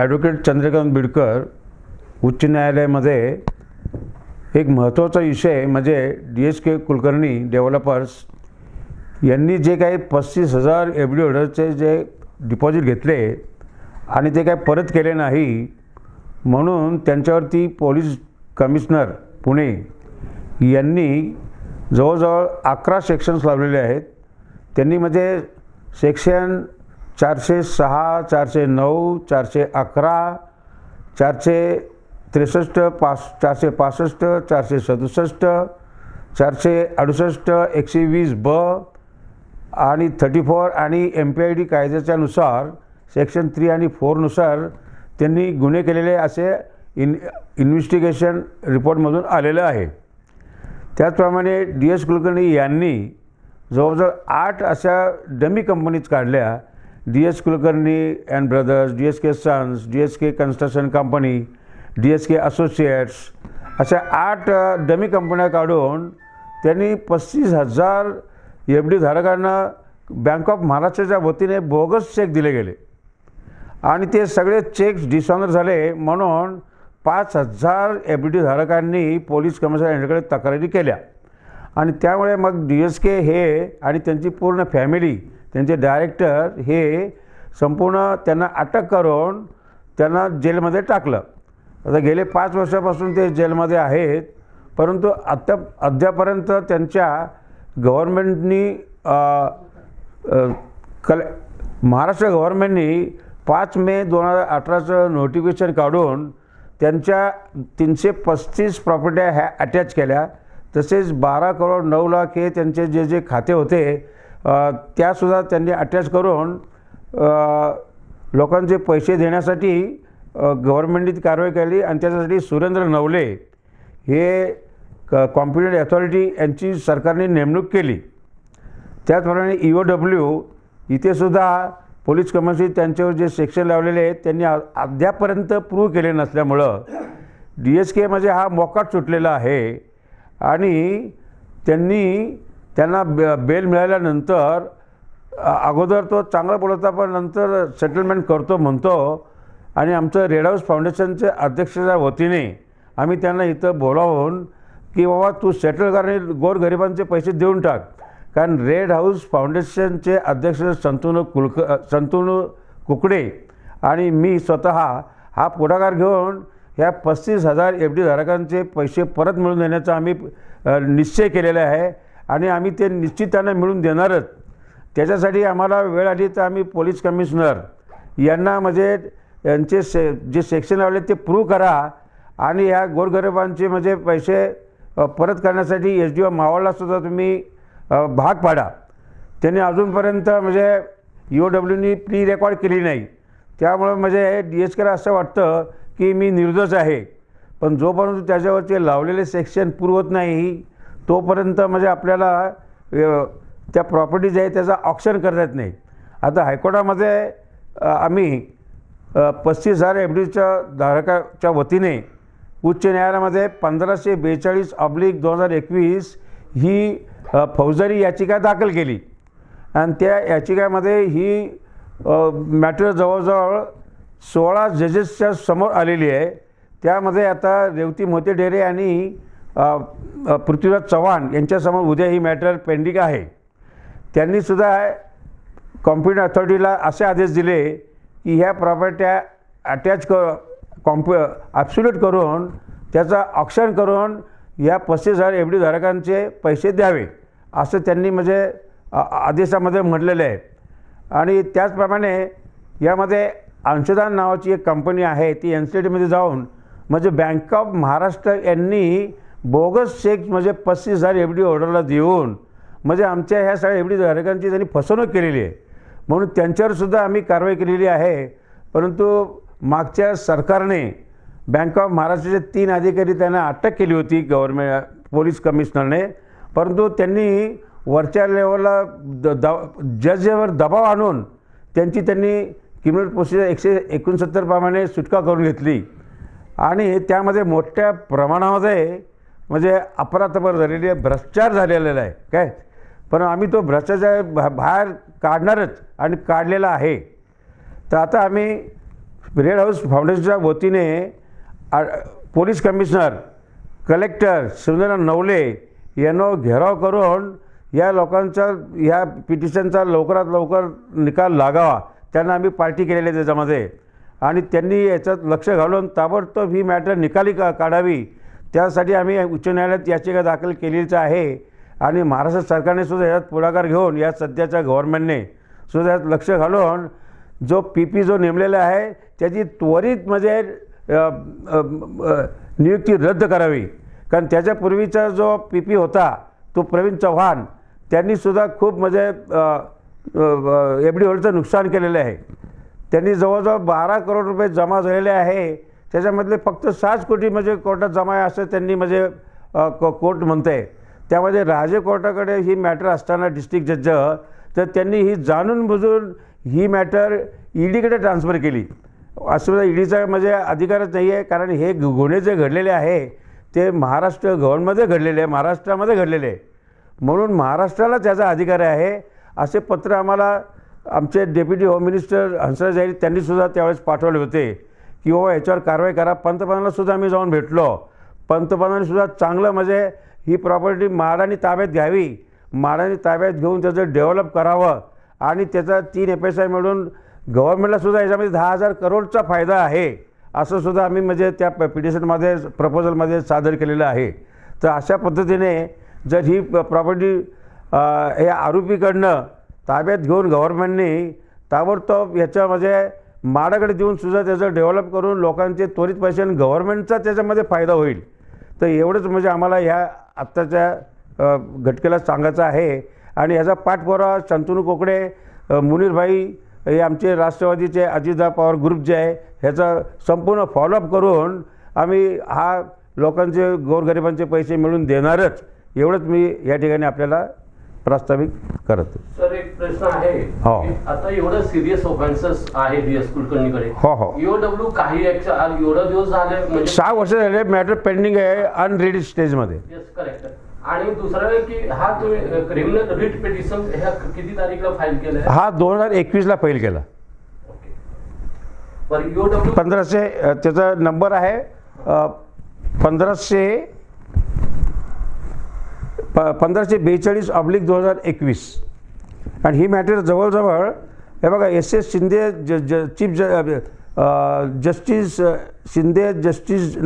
Advocate Chandrakant Bidkar उच्च न्यायालयामध्ये एक महत्त्वाचा विषय म्हणजे D S K Kulkarni developers यांनी जे काही पस्तीस हजार एफ डी ऑर्डरचे जे डिपॉझिट घेतले आणि ते काय परत केले नाही म्हणून त्यांच्यावरती पोलीस कमिशनर पुणे यांनी जवळजवळ अकरा सेक्शन्स लावलेले आहेत. त्यांनी म्हणजे सेक्शन चारशे सहा चारशे नऊ चारशे अकरा चारशे त्रेसष्ट पास चारशे पासष्ट चारशे सदुसष्ट चारशे अडुसष्ट एकशे वीस ब आणि थर्टी फोर आणि एम पी आय डी कायद्याच्यानुसार सेक्शन थ्री आणि फोरनुसार त्यांनी गुन्हे केलेले असे इन इन्व्हेस्टिगेशन रिपोर्टमधून आलेलं आहे. त्याचप्रमाणे डी एस कुलकर्णी यांनी जवळजवळ आठ अशा डमी कंपनीज काढल्या D S Kulkarni and brothers D S K sons D S K construction company D S K associates अशा आठ डमी कंपन्या काढून त्यांनी पस्तीस हजार एफ डी धारकांना बँक ऑफ महाराष्ट्राच्या वतीने बोगस चेक दिले गेले. आणि ते सगळे चेक्स डिसऑनर झाले म्हणून पाच हजार एफ डी धारकांनी पोलीस कमिशनर यांच्याकडे तक्रारी केल्या. आणि त्यामुळे मग डी एस के हे आणि त्यांची पूर्ण फॅमिली त्यांचे डायरेक्टर हे संपूर्ण त्यांना अटक करून त्यांना जेलमध्ये टाकलं. आता गेले पाच वर्षापासून ते जेलमध्ये आहेत परंतु आत्ता अद्यापर्यंत त्यांच्या गव्हर्नमेंटनी कल महाराष्ट्र गव्हर्नमेंटनी पाच मे दोन हजार अठराचं नोटिफिकेशन काढून त्यांच्या तीनशे पस्तीस प्रॉपर्ट्या ह्या अटॅच केल्या. तसेच बारा करोड नऊ लाख हे त्यांचे जे जे खाते होते त्यासुद्धा त्यांनी अटॅच करून लोकांचे पैसे देण्यासाठी अ, गव्हर्नमेंटने कारवाई केली आणि त्याच्यासाठी सुरेंद्र नवले हे क कॉम्पिटंट अथॉरिटी यांची सरकारने नेमणूक केली. त्याचप्रमाणे ई ओ डब्ल्यू इथेसुद्धा पोलीस कमिशनर त्यांच्यावर जे सेक्शन लावलेले आहेत त्यांनी अद्यापर्यंत प्रूव्ह केले नसल्यामुळं डी एस के म्हणजे हा मोकाट सुटलेला आहे. आणि त्यांनी त्यांना बे बेल मिळाल्यानंतर अगोदर तो चांगला बोलत पण नंतर सेटलमेंट करतो म्हणतो. आणि आमचं रेड हाऊस फाउंडेशनचे अध्यक्षाच्या वतीने आम्ही त्यांना इथं बोलावून की बाबा तू सेटल करणे गोरगरिबांचे पैसे देऊन टाक. कारण रेड हाऊस फाउंडेशनचे अध्यक्ष संतून कुलक संतून कुकडे आणि मी स्वतः हा पुढाकार घेऊन ह्या पस्तीस हजार एफ डी धारकांचे पैसे परत मिळवून देण्याचा आम्ही निश्चय केलेला आहे. आणि आम्ही ते निश्चितानं मिळून देणारच. त्याच्यासाठी आम्हाला वेळ आली तर आम्ही पोलीस कमिशनर यांना म्हणजे यांचे से जे सेक्शन लावले ते प्रूव्ह करा आणि ह्या गोरगरिबांचे म्हणजे पैसे परत करण्यासाठी एस डी ओ मावळलासुद्धा तुम्ही भाग पाडा. त्यांनी अजूनपर्यंत म्हणजे यू डब्ल्यूनी प्री रेकॉर्ड केली नाही. त्यामुळं म्हणजे डी एस केला असं वाटतं की मी निर्दोष आहे. पण जोपर्यंत त्याच्यावरचे लावलेले सेक्शन पुरवत नाही तोपर्यंत म्हणजे आपल्याला त्या त्या प्रॉपर्टीज आहे त्याचा ऑप्शन करता येत नाही. आता हायकोर्टामध्ये आम्ही पस्तीस हजार एफ डीच्या धारकाच्या वतीने उच्च न्यायालयामध्ये पंधराशे बेचाळीस ऑब्लिक दोन हजार एकवीस ही फौजदारी याचिका दाखल केली. आणि त्या याचिकामध्ये ही मॅटर जवळजवळ सोळा जजेसच्या समोर आलेली आहे. त्यामध्ये आता रेवती मोती डेरे आणि पृथ्वीराज चव्हाण यांच्यासमोर उद्या ही मॅटर पेंडिंग आहे. त्यांनीसुद्धा कॉम्प्युटर अथॉरिटीला असे आदेश दिले की ह्या प्रॉपर्ट्या अटॅच कर कॉम्प ॲप्सुलेट करून त्याचा ऑक्शन करून या पस्तीस हजार एफ डी धारकांचे पैसे द्यावे असं त्यांनी म्हणजे आदेशामध्ये म्हटलेलं आहे. आणि त्याचप्रमाणे यामध्ये अंशदान नावाची एक कंपनी आहे ती एन सी टीमध्ये जाऊन म्हणजे बँक ऑफ महाराष्ट्र यांनी बोगस चेक म्हणजे पस्तीस हजार एफ डी ऑर्डरला देऊन म्हणजे आमच्या ह्या सगळ्या एफ डी धारकांची त्यांनी फसवणूक केलेली आहे. म्हणून त्यांच्यावरसुद्धा आम्ही कारवाई केलेली आहे. परंतु मागच्या सरकारने बँक ऑफ महाराष्ट्राचे तीन अधिकारी त्यांना अटक केली होती गव्हर्मेंट पोलीस कमिशनरने. परंतु त्यांनी वरच्या लेवलला द द जजवर दबाव आणून त्यांची त्यांनी क्रिमिनल प्रोसिजर एकशे एकोणसत्तर प्रमाणे सुटका करून घेतली. आणि त्यामध्ये मोठ्या प्रमाणामध्ये म्हणजे अपरातपर झालेली आहे भ्रष्टाचार झालेला आहे काय? पण आम्ही तो भ्रष्टाचार भा बाहेर काढणारच आणि काढलेला आहे. तर आता आम्ही रेड हाऊस फाउंडेशनच्या वतीने पोलीस कमिशनर कलेक्टर सुंदर नवले यांना घेराव करून या लोकांचा ह्या पिटिशनचा लवकरात लवकर निकाल लागावा. त्यांना आम्ही पार्टी केलेली आहे त्याच्यामध्ये. आणि त्यांनी याच्यात लक्ष घालून ताबडतोब ही मॅटर निकाली का काढावी. त्यासाठी आम्ही उच्च न्यायालयात याचिका दाखल केलीच आहे. आणि महाराष्ट्र सरकारने सुद्धा यात पुढाकार घेऊन या सध्याच्या गव्हर्नमेंटने सुद्धा यात लक्ष घालून जो पी पी जो नेमलेला आहे त्याची त्वरित म्हणजे नियुक्ती रद्द करावी. कारण त्याच्यापूर्वीचा जो पी पी होता तो प्रवीण चव्हाण त्यांनीसुद्धा खूप म्हणजे एफ डी होलचं नुकसान केलेलं आहे. त्यांनी जवळजवळ बारा करोड रुपये जमा झालेले आहे. त्याच्यामधले फक्त सात कोटी म्हणजे कोर्टात जमा आहे असं त्यांनी म्हणजे को- कोर्ट म्हणतं आहे त्यामध्ये राजे कोर्टाकडे ही मॅटर असताना डिस्ट्रिक्ट जज तर त्यांनी ही जाणून बुजून ही मॅटर ईडीकडे ट्रान्सफर केली. असं म्हणजे ईडीचा म्हणजे अधिकारच नाही आहे कारण हे गुन्हे जे घडलेले आहे ते महाराष्ट्र गव्हर्नमध्ये घडलेले आहे महाराष्ट्रामध्ये घडलेले आहे. म्हणून महाराष्ट्राला त्याचा अधिकार आहे असे पत्र आम्हाला आमचे deputy home minister Hansraj Ahir त्यांनीसुद्धा त्यावेळेस पाठवले होते. की बाबा याच्यावर कारवाई करा. पंतप्रधानाला सुद्धा आम्ही जाऊन भेटलो. पंतप्रधानांनी सुद्धा चांगलं म्हणजे ही प्रॉपर्टी म्हाडाने ताब्यात घ्यावी. म्हाडाने ताब्यात घेऊन त्याचं डेव्हलप करावं. आणि त्याचा तीन एफ एस आय मिळून गव्हर्नमेंटला सुद्धा याच्यामध्ये दहा हजार करोडचा फायदा आहे. असं सुद्धा आम्ही म्हणजे त्या पिटिशनमध्ये प्रपोजलमध्ये सादर केलेलं आहे. तर अशा पद्धतीने जर ही प्रॉपर्टी हे आरोपीकडनं ताब्यात घेऊन गव्हर्नमेंटने ताबडतोब याच्यामध्ये माडाकडे देऊन सुद्धा त्याचं डेव्हलप करून लोकांचे त्वरित पैसे आणि गव्हर्नमेंटचा त्याच्यामध्ये फायदा होईल. तर एवढंच म्हणजे आम्हाला ह्या आत्ताच्या घटकेला सांगायचं आहे. आणि ह्याचा पाठपुरावा शंतनू कोकडे मुनीरभाई हे आमचे राष्ट्रवादीचे अजितदा पवार ग्रुप जे आहे ह्याचा संपूर्ण फॉलोअप करून आम्ही हा लोकांचे गोरगरिबांचे पैसे मिळून देणारच. एवढंच मी या ठिकाणी आपल्याला प्रस्तावित करतो. सर एक प्रश्न आहे. हो. आता एवढं सिरियस ऑफेन्सेस आहे डी एस कुलकर्णीकडे हो, हो. ईओडब्ल्यू काही एवढं दिवस झाले म्हणजे सहा वर्ष झाले मॅटर पेंडिंग आहे अनरेडी स्टेजमध्ये येस करेक्ट आणि दुसरं की हा तुम्ही क्रिमिनल रिट पिटिशन ह्या किती तारीखला फाईल केलंय? हा दोन हजार एकवीसला फाईल केला. ईओडब्ल्यू पंधराशे त्याचा नंबर आहे पंधराशे प पंधराशे बेचाळीस ऑब्लिक दोन हजार एकवीस. आणि ही मॅटर जवळजवळ हे बघा एस एस शिंदे ज ज चीफ ज जस्टिस शिंदे जस्टिस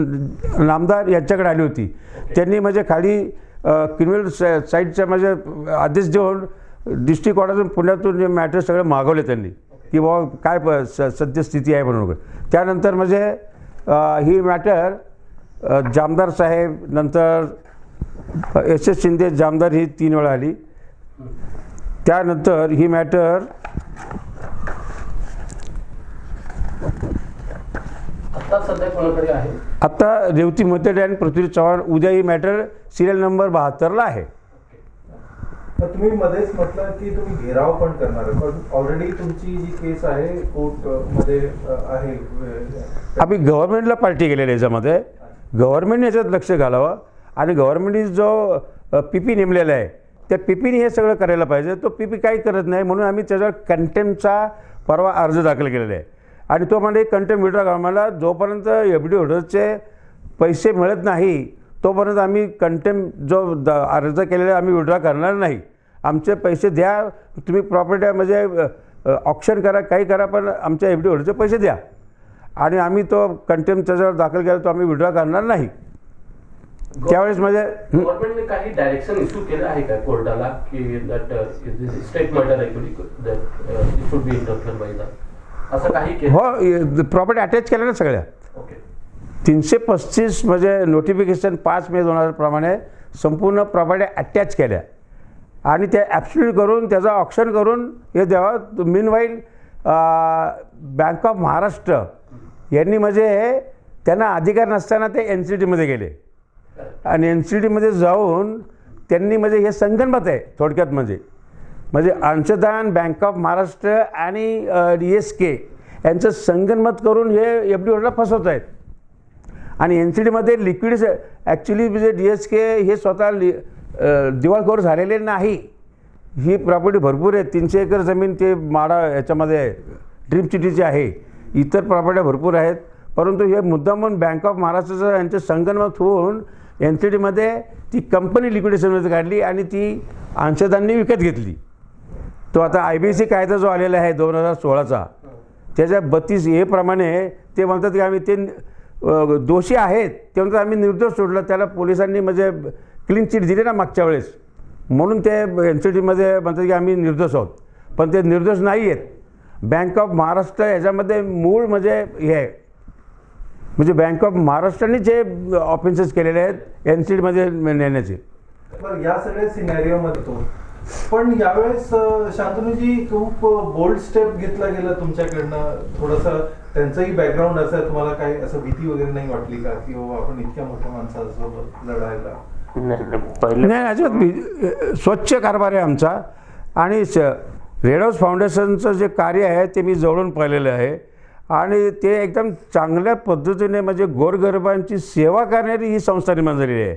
नामदार यांच्याकडे आली होती. त्यांनी म्हणजे खाली क्रिमिनल साईडच्या म्हणजे आदेश देऊन डिस्ट्रिक्ट कोर्टातून पुण्यातून मॅटर सगळं मागवले त्यांनी. की बाबा काय प स सद्यस्थिती आहे म्हणून त्यानंतर म्हणजे ही मॅटर जामदार साहेब नंतर एस एस शिंदे जामदार ही तीन वेळा आली. त्यानंतर ही मॅटर आता रेवती मोतेडे आणि पृथ्वी चव्हाण उद्या ही मॅटर सिरियल नंबर बहात्तरला आहे. तुम्ही मध्येच म्हटलं की तुम्ही घेराव पण करणार पण ऑलरेडी तुमची जी केस आहे कोर्टमध्ये आहे आम्ही गव्हर्नमेंटला पार्टी केलेली आहे याच्यामध्ये. गव्हर्नमेंटने याच्यात लक्ष घालावं. आणि गव्हर्नमेंटने जो पी पी नेमलेला आहे त्या पी पीने हे सगळं करायला पाहिजे. तो पी पी काही करत नाही म्हणून आम्ही त्याच्यावर कंटेमचा परवा अर्ज दाखल केलेला आहे. आणि तो म्हणजे कंटेम विड्रॉ आम्हाला जोपर्यंत एफ डी होल्डरचे पैसे मिळत नाही तोपर्यंत आम्ही कंटेम जो द अर्ज केलेला आहे, आम्ही विड्रॉ करणार नाही. आमचे पैसे द्या तुम्ही प्रॉपर्टी म्हणजे ऑप्शन करा काही करा पण आमच्या एफ डी होल्डरचे पैसे द्या. आणि आम्ही तो कंटेम त्याच्यावर दाखल केला तो आम्ही विड्रॉ करणार नाही. त्यावेळेस म्हणजे हं? गव्हर्नमेंटने काही डायरेक्शन इश्यू केलं आहे का कोर्टाला की that state that should be interfere by असं काही हो प्रॉपर्टी अटॅच केल्या ना सगळ्या. ओके तीनशे पस्तीस म्हणजे नोटिफिकेशन पाच मे दोन हजार प्रमाणे संपूर्ण प्रॉपर्टी अटॅच केल्या. आणि ते ॲब्सल्यूट करून त्याचं ऑप्शन करून हे द्यावं meanwhile bank of Maharashtra यांनी म्हणजे त्यांना अधिकार नसताना ते एन सी टीमध्ये गेले. आणि एन सी टीमध्ये जाऊन त्यांनी म्हणजे हे संगणमत आहे थोडक्यात म्हणजे. म्हणजे अंशदान बँक ऑफ महाराष्ट्र आणि डी एस के यांचं संगणमत करून हे एफ डी ओला फसवत आहेत. आणि एन सी डीमध्ये लिक्विड ॲक्च्युली म्हणजे डी एस के हे स्वतः लि दिवाळखोर झालेले नाही. ही प्रॉपर्टी भरपूर आहे. तीनशे एकर जमीन ते माडा याच्यामध्ये ड्रीम सिटीची आहे. इतर प्रॉपर्ट्या भरपूर आहेत. परंतु हे मुद्दा म्हणून बँक ऑफ महाराष्ट्राचं यांचे संगणमत होऊन एन सी डीमध्ये ती कंपनी लिक्विडेशनमध्ये काढली आणि ती अंशदांनी विकत घेतली. तो आता आय बी सी कायदा जो आलेला आहे दोन हजार सोळाचा त्याच्या बत्तीस ए प्रमाणे ते म्हणतात की आम्ही ते दोषी आहेत. ते म्हणतात आम्ही निर्दोष सोडलं. त्याला पोलिसांनी म्हणजे क्लीन चिट दिली ना मागच्या वेळेस. म्हणून ते एन सी टीमध्ये म्हणतात की आम्ही निर्दोष आहोत. पण ते निर्दोष नाही आहेत बँक ऑफ महाराष्ट्र याच्यामध्ये मूळ म्हणजे हे आहे. म्हणजे बँक ऑफ महाराष्ट्रानेच हे ऑफेन्सेस केलेले आहेत एन सी टीमध्ये नेण्याचे या सगळ्या सिनेरिओ मध्ये तो. पण यावेळेस शांतनूजी खूप बोल्ड स्टेप घेतला गेला तुमच्याकडनं? थोडस त्यांचंही बॅकग्राऊंड असं आहे, तुम्हाला काही असं भीती वगैरे नाही वाटली का? की बाबा आपण इतक्या मोठ्या माणसासोबत लढायला? नाही नाही, अजिबात स्वच्छ कारभार आहे आमचा. आणि रेड हाऊस फाउंडेशनचं जे कार्य आहे ते मी जवळून पाहिलेलं आहे. आणि ते एकदम चांगल्या पद्धतीने म्हणजे गोरगरिबांची सेवा करणारी ही संस्था निर्माण झालेली आहे.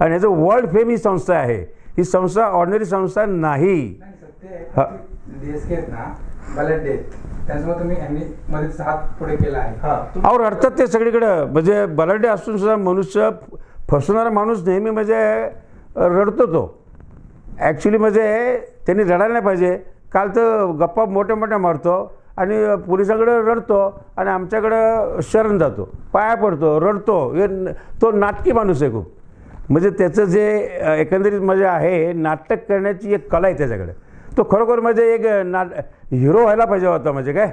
आणि याचं वर्ल्ड फेम ही संस्था आहे. ही संस्था ऑर्डिनरी संस्था नाही. हा. हा. और अर्थात ते सगळीकडं. म्हणजे बलाढ्य असून सुद्धा मनुष्य फसवणारा माणूस नेहमी म्हणजे रडतो तो. ॲक्च्युली म्हणजे त्यांनी रडायला नाही पाहिजे. काल तर गप्पा मोठ्या मोठ्या मारतो. आणि पोलिसाकडे रडतो आणि आमच्याकडं शरण जातो. पाया पडतो रडतो. हे तो नाटकी माणूस आहे खूप. म्हणजे त्याचं जे एकंदरीत म्हणजे आहे नाटक करण्याची एक कला आहे त्याच्याकडे. तो खरोखर म्हणजे एक नाट हिरो व्हायला पाहिजे होता म्हणजे काय?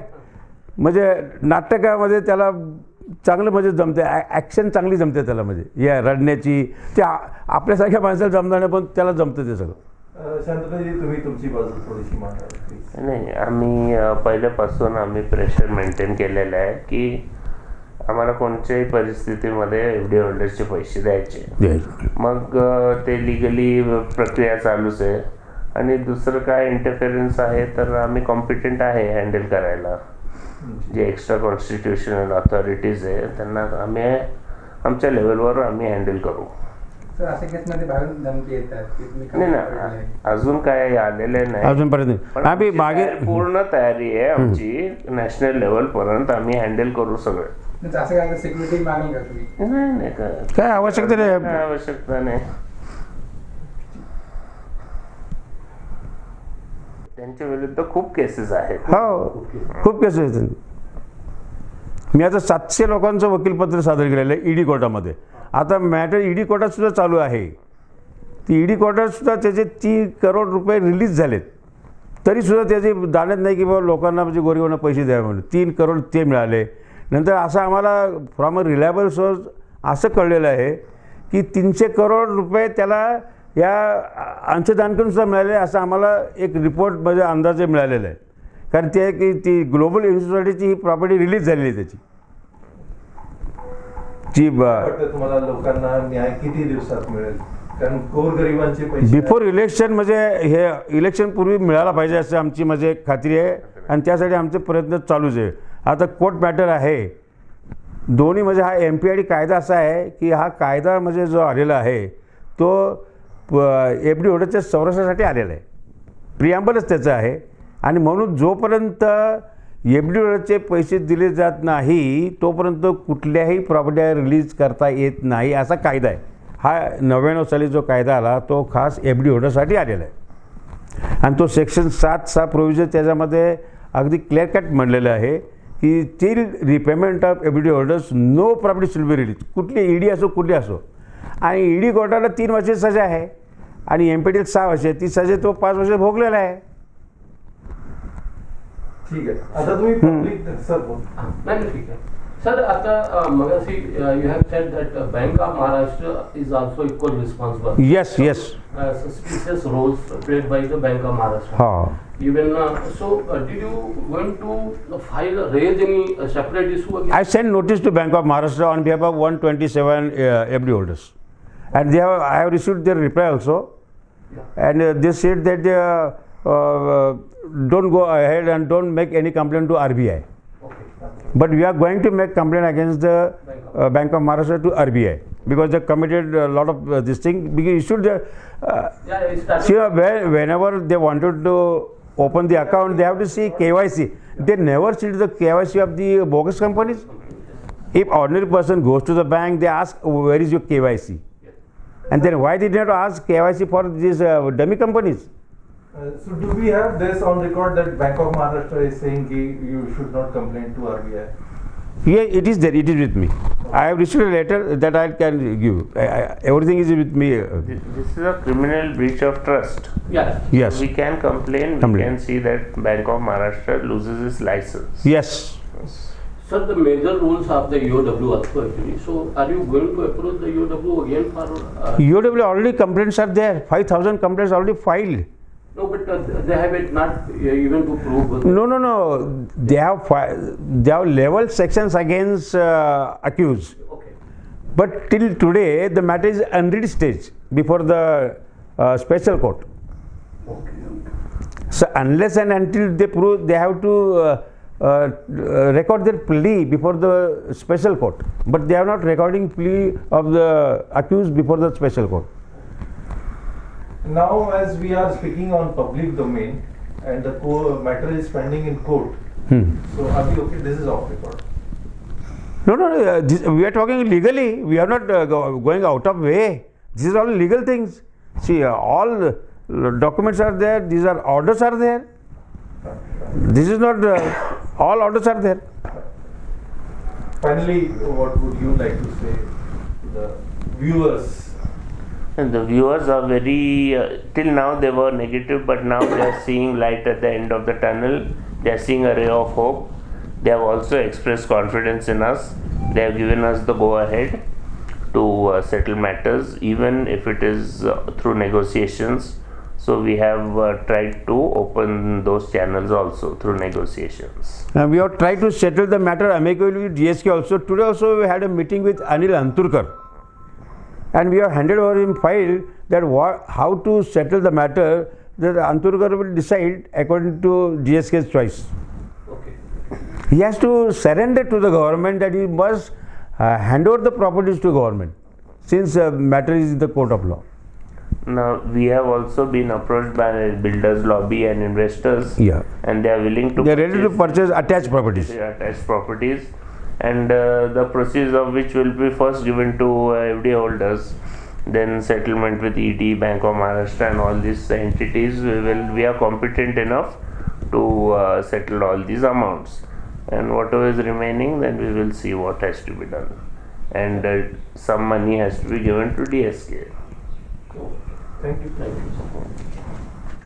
म्हणजे नाटकामध्ये त्याला चांगलं म्हणजे जमते ॲक्शन चांगली जमते त्याला म्हणजे. या रडण्याची ते आपल्यासारख्या माणसाला जमणार नाही पण त्याला जमतं ते सगळं. अं, शांतनूजी तुम्ही तुमची बाजू थोडीशी मांडा प्लीज नाही आम्ही पहिल्यापासून आम्ही प्रेशर मेंटेन केलेलं आहे की आम्हाला कोणत्याही परिस्थितीमध्ये एफ डी होल्डरचे पैसे द्यायचे. मग ते लिगली प्रक्रिया चालूच आहे. आणि दुसरं काय इंटरफेरन्स आहे तर आम्ही कॉम्पिटंट आहे हँडल करायला. जे एक्स्ट्रा कॉन्स्टिट्युशनल अथॉरिटीज आहे त्यांना आम्ही आमच्या लेवलवर आम्ही हँडल करू. नाही ना. अजून काय आलेले नाही. अजूनपर्यंत आम्ही मागे पूर्ण तयारी आहे आमची नॅशनल लेवल पर्यंत आम्ही हँडल करू सगळं. म्हणजे असं काय आवश्यकता नाही. आवश्यकता नाही. त्यांच्या विरुद्ध खूप केसेस आहेत. हो खूप केस आहेत. मी आता सातशे लोकांचं वकीलपत्र सादर केलेलं आहे ईडी कोर्टामध्ये. आता मॅटर ईडी कोर्टातसुद्धा चालू आहे. ती ईडी कोर्टातसुद्धा त्याचे तीन करोड रुपये रिलीज झालेत. तरीसुद्धा त्याचे दाणत नाही की बाबा लोकांना म्हणजे गोरिबांना पैसे द्यावे म्हणून. तीन करोड ते मिळाले. नंतर असं आम्हाला फ्रॉम अ रिलायबल सोर्स असं कळलेलं आहे की तीनशे करोड रुपये त्याला या अंशदानकनसुद्धा मिळाले असं आम्हाला एक रिपोर्ट म्हणजे अंदाजे मिळालेला आहे. कारण ते की ती ग्लोबल इन्स्टिट्यूटची ही प्रॉपर्टी रिलीज झालेली आहे त्याची. जी तुम्हाला लोकांना न्याय किती दिवसात मिळेल? कारण गोरगरिबांचे बिफोर इलेक्शन म्हणजे हे इलेक्शन पूर्वी मिळायला पाहिजे असं आमची म्हणजे खात्री आहे. आणि त्यासाठी आमचे प्रयत्न चालूच आहे. आता कोर्ट मॅटर आहे. दोन्ही म्हणजे हा एम पी आय डी कायदा असा आहे की हा कायदा म्हणजे जो आलेला आहे तो एफ डी होल्डरच्या संरक्षणासाठी आलेला आहे. प्रियांबलच त्याचं आहे. आणि म्हणून जोपर्यंत एफ डी होल्डरचे पैसे दिले जात नाही तोपर्यंत कुठल्याही प्रॉपर्टी रिलीज करता येत नाही असा कायदा आहे. हा नव्याण्णव साली जो कायदा आला तो खास एफ डी होल्डरसाठी आलेला आहे. आणि तो सेक्शन सात सहा प्रोव्हिजन त्याच्यामध्ये अगदी क्लिअर कट म्हणलेलं आहे की till repayment of F D holders no property shall be release कुठली ईडी असो कुठली असो. आणि ईडी कोर्टाला तीन वर्षाची सजा आहे. आणि एम पी डी सहा वर्ष ती सजा तो पाच वर्ष भोगलेला आहे. ठीक आहे आता तुम्ही पब्लिक सर बोल नाही नाही, ठीक आहे सर आता अ, मगाशी you have said that bank of Maharashtra is also equal responsible yes yes suspicious roles played by the Bank of Maharashtra. हा Even uh, so, uh, did you going to file raise any uh, separate issue against? I sent notice to Bank of Maharashtra on behalf of 127 uh, FD holders. And they have, I have received their reply also. Yeah. And uh, they said that they uh, uh, don't go ahead and don't make any complaint to RBI. Okay. But we are going to make complaint against the Bank of- uh, Bank of Maharashtra to RBI because they committed a lot of uh, this thing. Because you should, uh, uh, Yeah, see, uh, when- whenever they wanted to open the account, they have to see KYC. They never see the KYC of the bogus companies. If ordinary person goes to the bank, they ask, where is your KYC? And then why did not ask KYC for these uh, dummy companies? Uh, so do we have this on record that Bank of Maharashtra is saying ki you should not complain to RBI? Yeah, it is there, it is with me. I have received a letter that I can give. I, I, everything is with me. uh, This this is a criminal breach of trust. Yeah. Yes, We can complain, we can see that Bank of Maharashtra loses its license. yes. Sir, the major rules of the EOW also actually. So are you going to approach the EOW again for? Uh, UW already complaints are there. 5,000 complaints already filed. No, but uh, they have it not uh, even to prove. No, no, no. They have fi- they have level sections against uh, accused. Okay. But till today, the matter is unread stage before the uh, special court. Okay. So unless and until they prove, they have to uh, uh, uh, record their plea before the special court. But they are not recording plea of the accused before the special court. Now, as we are speaking on public domain and the co- matter is pending in court, Hmm. so are we okay? This is off record. No, no, no. Uh, this, we are talking legally. We are not uh, go, going out of way. These are all legal things. See, uh, all uh, documents are there. These are orders are there. This is not uh, all orders are there. Finally, what would you like to say to the viewers? And the viewers are very, uh, till now they were negative, but now they are seeing light at the end of the tunnel. They are seeing a ray of hope. They have also expressed confidence in us. They have given us the go ahead to uh, settle matters, even if it is uh, through negotiations. So we have uh, tried to open those channels also through negotiations. Uh, we have tried to settle the matter amicably with GSK also. Today also we had a meeting with Anil Anturkar. And we have handed over him file that what, how to settle the matter that Anturkar will decide according to GSK's choice. Okay. He has to surrender to the government that he must uh, hand over the properties to government since uh, matter is in the court of law. Now we have also been approached by builders lobby and investors, Yeah. and they are willing to. They are ready to purchase- purchase attached properties. attached properties and uh, the proceeds of which will be first given to uh, FD holders then settlement with ED Bank of Maharashtra and all these entities we will we are competent enough to uh, settle all these amounts and whatever is remaining then we will see what has to be done and uh, some money has to be given to DSK Thank you. Thank you.